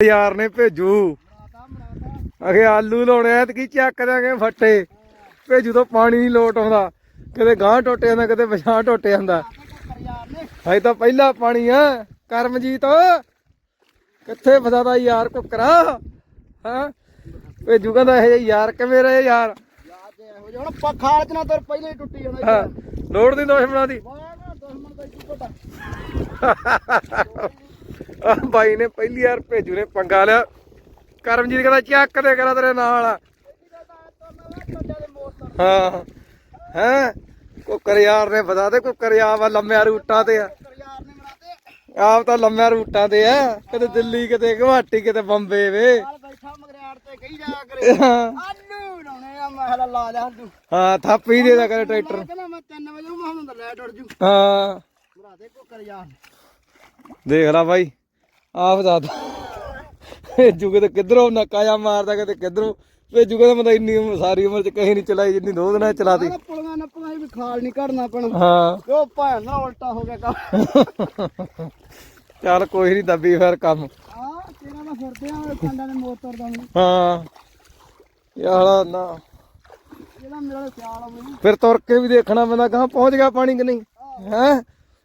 ਯਾਰ ਨੇ ਭੇਜੂ। ਅਖੇ ਆਲੂ ਲਾਉਣੇ ਐ ਤੇ ਕੀ ਚੱਕ ਦਾਂਗੇ ਫੱਟੇ। ਭੇਜੂ ਤੋਂ ਪਾਣੀ ਨਹੀਂ ਲੋਟ ਆਉਂਦਾ। ਕਿਤੇ ਗਾਂ ਟੁੱਟ ਜਾਂਦਾ ਕਿਤੇ ਪਛਾਂ ਟੁੱਟ ਜਾਂਦਾ। ਹਜੇ ਤਾਂ ਪਹਿਲਾ ਪਾਣੀ ਆ ਕਰਮਜੀਤ। ਕਿੱਥੇ ਫਸਾਦਾ ਯਾਰ ਕੁੱਕਰਾ? ਹਾਂ? ਭੇਜੂ ਕਹਿੰਦਾ ਇਹ ਯਾਰ ਕਿਵੇਂ ਰਹੇ ਯਾਰ? ਯਾਰ ਤੇ ਇਹੋ ਜਿਹਾ ਹੁਣ ਪਖਾਲ ਚ ਨਾ ਤੇਰ ਪਹਿਲੇ ਟੁੱਟੀ ਜਾਂਦਾ ਹਾਂ ਲੋੜ ਦੀ ਦੁਸ਼ਮਣਾਂ ਦੀ ਦੁਸ਼ਮਣ ਦਾ ਇੱਕੋ ਆ ਬਾਈ ਨੇ ਪਹਿਲੀ ਵਾਰ ਭੇਜੂ ਨੇ ਪੰਗਾ ਲਿਆ। ਕਰਮਜੀਤ ਕਹਿੰਦਾ, ਚੱਕ ਦੇ ਕਰਾ ਤੇਰੇ ਨਾਲ ਹਾਂ, ਹੈ? ਕੁੱਕਰ ਯਾਰ ਨੇ ਬਤਾ ਦੇ ਕੁੱਕਰ ਯਾਰ ਲੰਮਿਆ ਰੂਟਾਂ ਤੇ ਆ। ਆਪ ਤਾਂ ਲੰਮਿਆ ਰੂਟਾਂ ਤੇ ਆ। ਕਦੇ ਦਿੱਲੀ, ਕਿਤੇ ਗੁਹਾਟੀ, ਕਿਤੇ ਬੰਬੇ ਵੇ। ਹਾਂ ਲਾ ਲਿਆ ਤੂੰ ਥਾਪੀ ਦੇ ਦਾ ਕਰੇ ਟਰੈਕਟਰ। ਹਾਂ। ਦੇਖ ਲੈ ਬਾਈ। ਆਪ ਦਾ ਭੇਜੂ ਕਿਤੇ ਕਿੱਧਰੋਂ ਨੱਕਾ ਜਾ ਮਾਰਦਾ ਕਿਤੇ ਕਿੱਧਰੋਂ? ਭੇਜੂ ਕਹਿੰਦਾ ਮੈਂ ਤਾਂ ਇੰਨੀ ਉਮਰ- ਸਾਰੀ ਉਮਰ ਚ ਕਹੀ ਨਹੀਂ ਚਲਾਈ ਜਿੰਨੀ ਦੋ ਦਿਨਾਂ 'ਚ ਚਲਾਤੀ। ਪੁਲੀਆਂ ਨੱਪੀਆਂ ਵੀ ਖਾਲ ਨਹੀਂ ਕੱਢਣਾ ਪੈਣਾ ਹਾਂ। ਉਹ ਭੈਣ ਦਾ ਉਲਟਾ ਹੋ ਗਿਆ ਕੰਮ। ਚੱਲ ਕੋਈ ਨਹੀਂ ਦੱਬੀ ਫਿਰ ਕੰਮ। ਆ ਤੇਰਾ ਮੈਂ ਫਿਰਦੇ ਆ ਕੰਡਾ ਦੇ ਮੋਤਰ ਦਾ ਮੈਨੂੰ ਹਾਂ। ਯਾਰ ਨਾ। ਇਹਦਾ ਮੇਰਾ ਸਿਆਲ ਆ ਮੈਨੂੰ ਫਿਰ ਤੁਰ ਕੇ ਵੀ ਦੇਖਣਾ ਪੈਂਦਾ ਕਹਾਂ ਪਹੁੰਚ ਗਿਆ ਪਾਣੀ ਕਿ ਨਹੀਂ? ਹੈ?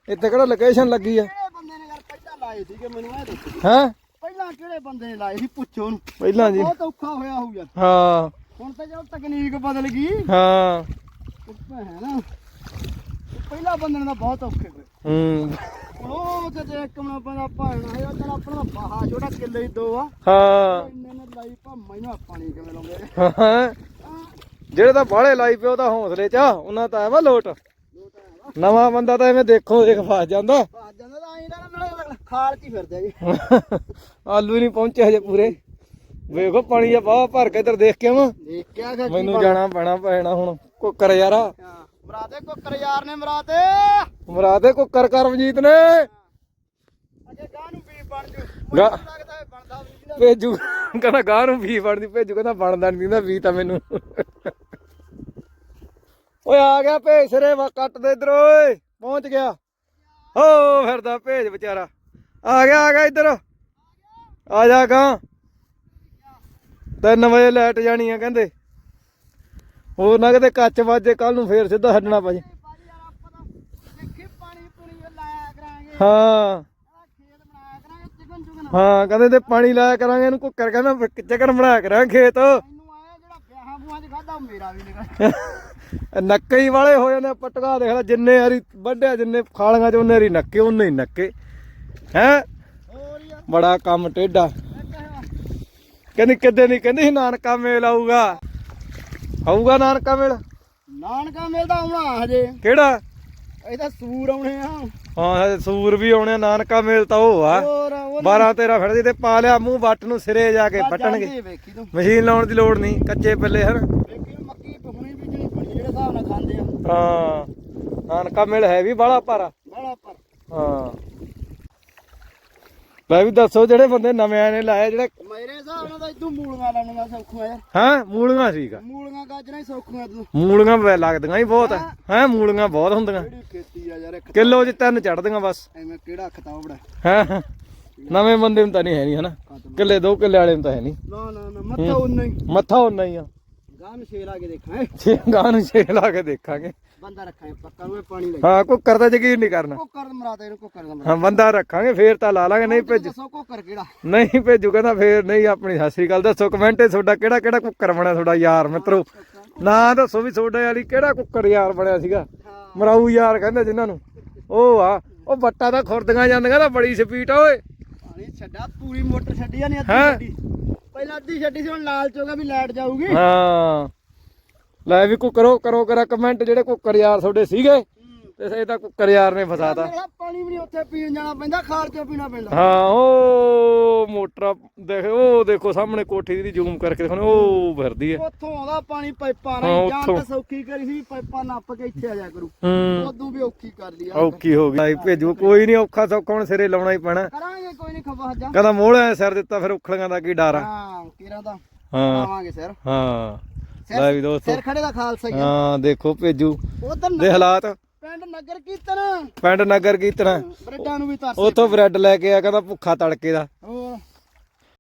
ਇੱਥੇ ਕਿਹੜਾ ਲੋਕੇਸ਼ਨ ਲੱਗੀ ਆ ਕਿਹੜੇ ਬੰਦੇ ਨੇ ਯਾਰ ਪਹਿਲਾਂ ਲਾਏ ਸੀਗੇ ਮੈਨੂੰ ਇਹ ਦੱਸੋ। ਹੈ? ਪਹਿਲਾਂ ਕਿਹੜੇ ਬੰਦੇ ਨੇ ਲਾਏ ਸੀ? ਪੁੱਛੋ ਉਹਨੂੰ। ਪਹਿਲਾਂ ਜੀ। ਬਹੁਤ ਔਖਾ ਹੋਇਆ ਹੋਊ ਯਾਰ ਹਾਂ। ਹੁਣ ਤਾਂ ਜਦੋਂ ਤਕਨੀਕ ਬਦਲ ਗਈ। ਹਾਂ। ਉਹ ਭੈਣ ਪਹਿਲਾਂ ਬੰਦੇ ਨੇ ਤਾਂ ਬਹੁਤ ਔਖੇ ਹੋਏ। ਹੂੰ। ਹੁਣ ਉਹ ਤੇ ਦੇਖ ਕਮਣਾ ਪੈਂਦਾ ਭਾਣਾ ਹੈ ਤਾਂ ਆਪਣਾ ਬਾਹਾ ਛੋਟਾ ਕਿੱਲੇ ਹੀ ਦੋ ਆ। ਹਾਂ। ਇੰਨੇ ਨੇ ਲਾਈ ਭਾ ਮੈਨੂੰ ਪਾਣੀ ਕਿਵੇਂ ਲਾਉਂਦੇ। ਹਾਂ। ਆ ਜਿਹੜੇ ਤਾਂ ਬਾਹਲੇ ਲਾਈ ਪਿਓ ਤਾਂ ਹੌਸਲੇ ਚ ਉਹਨਾਂ ਤਾਂ ਐਵੇਂ ਲੋਟ ਨਵਾਂ ਬੰਦਾ ਤਾਂ ਐਵੇਂ ਦੇਖੋ ਦੇਖ ਫਸ ਜਾਂਦਾ। ਬਾਜ ਜਾਂਦਾ ਤਾਂ ਆਈ ਨਾ ਖਾਲ ਚ ਹੀ ਫਿਰਦੇ ਜੀ ਆਲੂ ਨਹੀਂ ਪਹੁੰਚੇ ਹਜੇ ਪੂਰੇ। ਵੇਖੋ ਪਾਣੀ ਆ ਬਾਹ ਭਰ ਕੇ ਇੱਧਰ ਦੇਖ ਕੇ ਆਵਾਂ। ਦੇਖ ਕਰ ਮੈਨੂੰ ਜਾਣਾ ਪੈਣਾ ਪੈਣਾ ਹੁਣ ਕੁੱਕਰ ਯਾਰਾ। ਮਰਾਦੇ ਕੁੱਕਰ ਯਾਰ ਨੇ ਮਰਾਦੇ ਮਰਾਦੇ ਕੁੱਕਰ ਕਰਮਜੀਤ ਨੇ। ਅਜੇ ਗਾਂ ਨੂੰ ਵੀ ਬਣ ਜੂ। ਗਾ- ਮੈਨੂੰ ਲੱਗਦਾ ਹੈ ਬਣਦਾ ਵੀ ਨਹੀਂ ਭੇਜੂ ਕਹਿੰਦਾ ਗਾਹ ਨੂੰ ਵੀ ਵੜਦੀ ਭੇਜੂ ਕਹਿੰਦਾ ਬਣਦਾ ਨਹੀਂ ਦਿੰਦਾ ਵੀ ਤਾਂ ਮੈਨੂੰ। ਓਏ ਆ ਗਿਆ ਭੇਜ ਸਿਰੇ ਵਾ ਕੱਟ ਦੇ ਇਧਰ ਓਏ ਪਹੁੰਚ ਗਿਆ। ਹੋ ਫਿਰਦਾ ਭੇਜ ਵਿਚਾਰਾ। ਆ ਗਿਆ ਆ ਗਿਆ ਇੱਧਰ। ਆ ਜਾ ਗਾ। 3 ਵਜੇ ਲਾਈਟ ਜਾਣੀ ਆ ਕਹਿੰਦੇ। ਹੋਰ ਨਾ ਕਿਤੇ ਕੱਚ ਵੱਜੇ ਕੱਲ ਨੂੰ ਫੇਰ ਸਿੱਧਾ ਛੱਡਣਾ ਕਰਾਂਗੇ। ਹਾਂ। ਹਾਂ ਕਹਿੰਦੇ ਤੇ ਪਾਣੀ ਲਾਇਆ ਕਰਾਂਗੇ ਇਹਨੂੰ ਕੁੱਕਰ ਕਹਿੰਦਾ ਚਿਕਨ ਬਣਾਇਆ ਕਰਾਂਗੇ ਖੇਤ। ਮੈਨੂੰ ਆਇਆ ਜਿਹੜਾ ਵਿਆਹਾਂ ਬੂਹਾਂ 'ਚ ਖਾਦਾ ਮੇਰਾ ਵੀ ਨਿਕਲ ਨੱਕੇ ਹੀ ਵਾਲੇ ਹੋ ਜਾਂਦੇ ਪਟਕਾ ਦੇਖ ਲੈ ਜਿੰਨੇ ਹਰੀ ਵੱਡਿਆ ਜਿੰਨੇ ਖਾਲੀਆਂ ਚ ਉਹਨੇ ਹਰੀ ਨੱਕੇ ਉਹਨੇ ਹੀ ਨੱਕੇ। ਹੈ? ਬੜਾ ਕੰਮ ਟੇਡਾ ਕਹਿੰਦੀ ਕਿੱਦੇ ਨਹੀਂ ਕਹਿੰਦੀ ਨਾਨਕਾ ਮੇਲ ਆਊਗਾ। ਆਊਗਾ ਨਾਨਕਾ ਮੇਲ? ਨਾਨਕਾ ਮਿਲਦਾ ਆਉਣਾ ਹਜੇ। ਕਿਹੜਾ? ਇਹ ਤਾਂ ਸੂਰ ਆਉਣੇ ਆ। ਹਾਂ ਸੂਰ ਵੀ ਆਉਣੇ ਨਾਨਕਾ ਮੇਲ ਤਾਂ ਉਹ ਆ। ਹੋਰ ਉਹ 12 13 ਫੜਦੇ ਤੇ ਪਾ ਲਿਆ ਮੂੰਹ ਵੱਟ ਨੂੰ ਸਿਰੇ ਜਾ ਕੇ ਤੂੰ। ਮਸ਼ੀਨ ਲਾਉਣ ਦੀ ਲੋੜ ਨਹੀਂ ਕੱਚੇ ਪੱਲੇ ਹਨ ਵੇਖੀ ਨੂੰ ਮੱਕੀ ਹੁਣੀ ਬੀਜਣੀ ਬਣੀ ਜਿਹੜੇ ਹਿਸਾਬ ਨਾਲ ਖਾਂਦੇ ਆ। ਹਾਂ। ਨਾਨਕਾ ਮੇਲ ਹੈ ਵੀ ਬਾਹਲਾ ਭਾਰਾ ਬੜਾ ਪਰ। ਹਾਂ। ਲੈ ਵੀ ਦੱਸੋ ਜਿਹੜੇ ਬੰਦੇ ਨਵੇਂ ਆਏ ਨੇ ਲਾਇਆ ਜਿਹੜੇ ਮੇਰੇ ਹਿਸਾਬ ਨਾਲ ਤਾਂ ਇਦੋਂ ਮੂਲੀਆਂ ਲਾਉਣੀਆਂ ਸੌਖੀਆਂ ਯਾਰ। ਹਾਂ? ਮੂਲੀਆਂ ਸੀਗਾ ਮੂਲੀਆਂ ਗਾਜਰਾਂ ਹੀ ਸੌਖੀਆਂ ਤੂੰ ਮੂਲੀਆਂ ਵੈ ਲੱਗਦੀਆਂ ਹੀ ਬਹੁਤ। ਹੈ? ਮੂਲੀਆਂ ਬਹੁਤ ਹੁੰਦੀਆਂ। ਜਿਹੜੀ ਖੇਤੀ ਆ ਯਾਰ ਇੱਕ ਕਿਲੋ ਚ ਤਿੰਨ ਚੜਦੀਆਂ ਬਸ। ਐਵੇਂ ਕਿਹੜਾ ਖਤਾਵੜਾ ਹੈ? ਨਵੇਂ ਬੰਦੇ ਨੂੰ ਤਾਂ ਨਹੀਂ ਹੈ ਨਹੀਂ ਹਨਾ ਕਿੱਲੇ ਦੋ ਕਿੱਲੇ ਵਾਲੇ ਨੂੰ ਤਾਂ ਹੈ ਨਹੀਂ ਨਾ ਨਾ ਨਾ ਮੱਥਾ ਉਨਾ ਹੀ। ਮੱਥਾ ਉਹਨਾਂ ਹੀ ਆ। ਗਾਂ ਨੂੰ ਛੇ ਲਾ ਕੇ ਦੇਖਾਂ ਛੇ ਗਾਂ ਨੂੰ ਛੇ ਲਾ ਕੇ ਦੇਖਾਂਗੇ। ਬੰਦਾ ਰੱਖਾਂ ਪੱਕਾ ਨੂੰ ਇਹ ਪਾਣੀ ਲਈ ਹਾਂ ਕੁੱਕਰ ਦਾ ਯਕੀਨ ਨਹੀਂ ਕਰਨਾ। ਕੋਕਰ ਮਰਾਤੇ ਇਹਨੂੰ ਕੋਕਰ ਦਾ ਹਾਂ ਬੰਦਾ ਰੱਖਾਂਗੇ ਫੇਰ ਤਾਂ ਲਾ ਲਾਂਗੇ ਨਹੀਂ ਭੇਜ ਦੱਸੋ ਕੋਕਰ ਕਿਹੜਾ? ਨਹੀਂ ਭੇਜੂ ਕਹਿੰਦਾ ਫੇਰ ਨਹੀਂ ਆਪਣੀ ਸਤਿ ਸ੍ਰੀ ਅਕਾਲ ਦੱਸੋ ਕਮੈਂਟੇ ਤੁਹਾਡਾ ਕਿਹੜਾ ਕਿਹੜਾ ਕੁੱਕਰ ਬਣਿਆ ਤੁਹਾਡਾ ਯਾਰ ਮਿੱਤਰੋ? ਨਾ ਦੱਸੋ ਵੀ ਤੁਹਾਡੇ ਵਾਲੀ ਕਿਹੜਾ ਕੁੱਕਰ ਯਾਰ ਬਣਿਆ ਸੀਗਾ? ਮਰਾਊ ਯਾਰ ਕਹਿੰਦੇ ਜਿਨ੍ਹਾਂ ਨੂੰ। ਉਹ ਆ ਉਹ ਬੱਟਾ ਤਾਂ ਖੁਰਦੀਆਂ ਜਾਂਦੀਆਂ ਤਾਂ ਬੜੀ ਸਪੀਡ ਆ ਓਏ। ਪਾਣੀ ਛੱਡਾ ਪੂਰੀ ਮੋਟਰ ਛੱਡੀ ਆ ਨਹੀਂ ਅੱਧੀ? ਛੱਡੀ ਪਹਿਲਾਂ ਅੱਧੀ ਛੱਡੀ ਸੀ ਹੁਣ ਲਾਲ ਚੋਗਾ ਵੀ ਲਾਈਟ ਜਾਊਗੀ। ਹਾਂ। ਲੈ ਵੀ ਕੋ ਕਰੋ ਕਰੋ ਕਰਾ ਕਮੈਂਟ ਜਿਹੜੇ ਕੁੱਕਰ ਯਾਰ ਤੁਹਾਡੇ ਸੀਗੇ। ਤੇ ਇਹ ਤਾਂ ਕੁੱਕਰ ਯਾਰ ਨੇ ਫਸਾਤਾ ਪਾਣੀ ਵੀ ਨਹੀਂ ਉੱਥੇ ਪੀਣ ਜਾਣਾ ਪੈਂਦਾ ਖਾਲ ਚੋਂ ਪੀਣਾ ਪੈਂਦਾ। ਹਾਂ ਉਹ ਮੋਟਰ ਦੇਖ ਉਹ ਦੇਖੋ ਸਾਹਮਣੇ ਕੋਠੀ ਦੀ ਜ਼ੂਮ ਕਰਕੇ ਦੇਖੋ ਉਹ ਫਿਰਦੀ ਹੈ। ਉੱਥੋਂ ਆਉਂਦਾ ਪਾਣੀ ਪਾਈਪਾਂ ਹਾਂ, ਰਾਹੀਂ ਜਾਂ। ਤਾਂ ਸੌਖੀ ਕਰੀ ਸੀ ਪਾਈਪਾਂ ਨੱਪ ਕੇ ਇੱਥੇ ਆ ਜਾ ਕਰੂ। ਹੂੰ। ਉਦੋਂ ਵੀ ਔਖੀ ਕਰ ਲਈ ਔਖੀ ਹੋ ਗਈ। ਭਾਈ ਭੇਜੋ ਕੋਈ ਨਹੀਂ ਔਖਾ ਸੌਖਾ ਹੁਣ ਸਿਰੇ ਲਾਉਣਾ ਹੀ ਪੈਣਾ। ਕੋਈ ਨਹੀਂ ਖਵਾ ਕਹਿੰਦਾ ਮੋਹਲਾ ਸਿਰ ਦਿੱਤਾ ਫਿਰ ਉਖਲੀਆਂ ਦਾ ਕੀ ਡਰ ਆ? ਹਾਂ ਕਿਰਾਂ ਦਾ। ਹਾਂ। ਆਵਾਂਗੇ ਸਰ। ਹਾਂ। ਲੈ ਵੀ ਦੋਸਤੋ। ਸਿਰ ਖੜੇ ਦਾ ਖਾਲਸਾ ਹੀ ਆ। ਹਾਂ ਦੇਖੋ ਭੇਜੂ। ਉਧਰ ਦੇ ਹਾਲਾਤ। ਪਿੰਡ ਨਗਰ ਕੀਰਤਨ। ਪਿੰਡ ਨਗਰ ਕੀਰਤਨ। ਬਰੇਡਾਂ ਨੂੰ ਵੀ ਤਰਸ ਉਥੋਂ ਬ੍ਰੈਡ ਲੈ ਕੇ ਆ ਕਹਿੰਦਾ ਭੁੱਖਾ ਤੜਕੇ ਦਾ।